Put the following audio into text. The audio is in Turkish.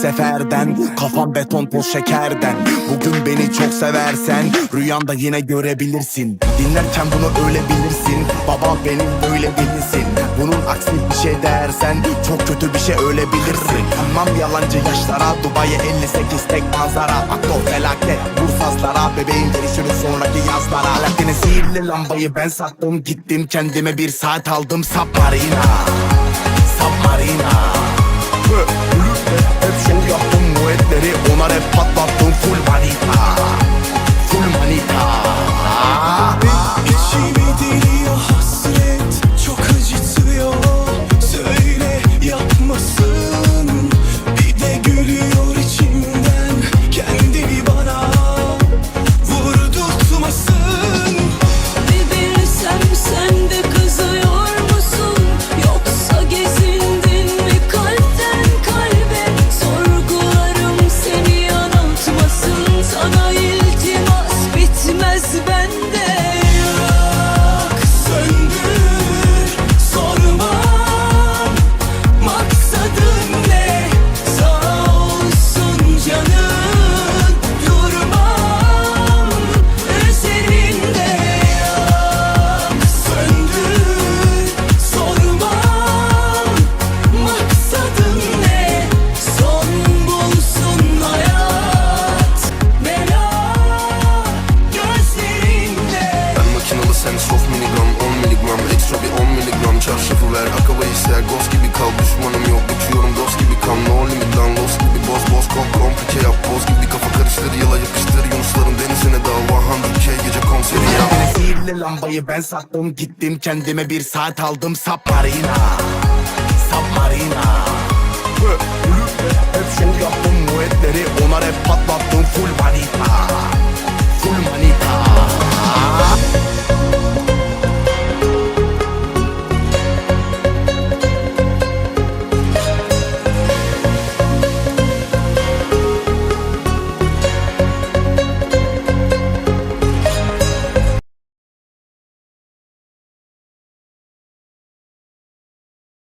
seferden. Kafam beton toz şekerden. Bugün beni çok seversen Rüyanda yine görebilirsin. Dinlerken bunu öyle bilirsin. Baba benim böyle bilirsin. Bunun aksi bir şey dersen Çok kötü bir şey öyle bilirsin. Tamam yalancı yaşlara Dubai'ye 58 tek manzara. Aktor felaket Bursazlara Bebeğin gelişini sonraki yazlara. Alaaddin'in sihirli lambayı ben sattım Gittim kendime bir saat aldım. Submarina Submarina. Hı, Blüte, Hep şov yaptım muetleri Ona rap patlattım full ben Komplike yap boz gibi kafa karıştır Yala yapıştır Yunusların denizine dal 100k gece konseri yap. Sihirli lambayı ben sattım Gittim kendime bir saat aldım. Submarina Submarina